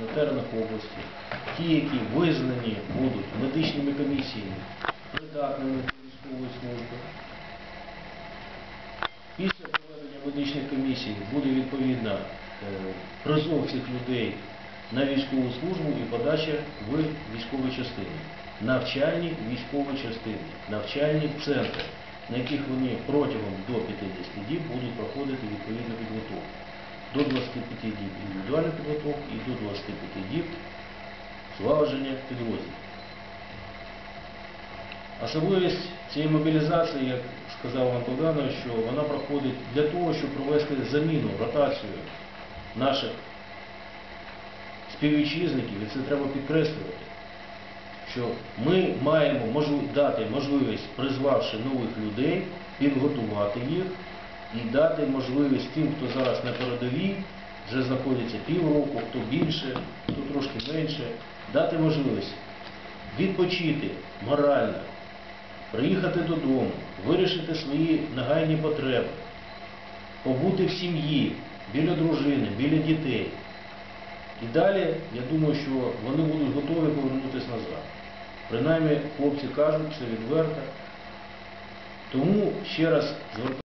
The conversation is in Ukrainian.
на теренах області, ті, які визнані будуть медичними комісіями, придатними військової служби. Після проведення медичних комісій буде відповідно е, призов цих людей на військову службу і подача в військові частини. Навчальні військові частини, навчальні центри, на яких вони протягом до 50 діб будуть проходити відповідну підготовку. До 25 діб індивідуальну підготовку і до 25 діб злагодження підрозділів. Особливість цієї мобілізації, як сказав Іван Богданович, що вона проходить для того, щоб провести заміну, ротацію наших співвітчизників, і це треба підкреслювати, що ми маємо дати можливість, призвавши нових людей, підготувати їх і дати можливість тим, хто зараз на передовій, вже знаходиться півроку, хто більше, хто трошки менше, дати можливість відпочити морально, приїхати додому, вирішити свої нагальні потреби, побути в сім'ї, біля дружини, біля дітей. І далі, я думаю, що вони будуть готові повернутися назад. Принаймні, хлопці кажуть, це відверто. Тому ще раз звертаю.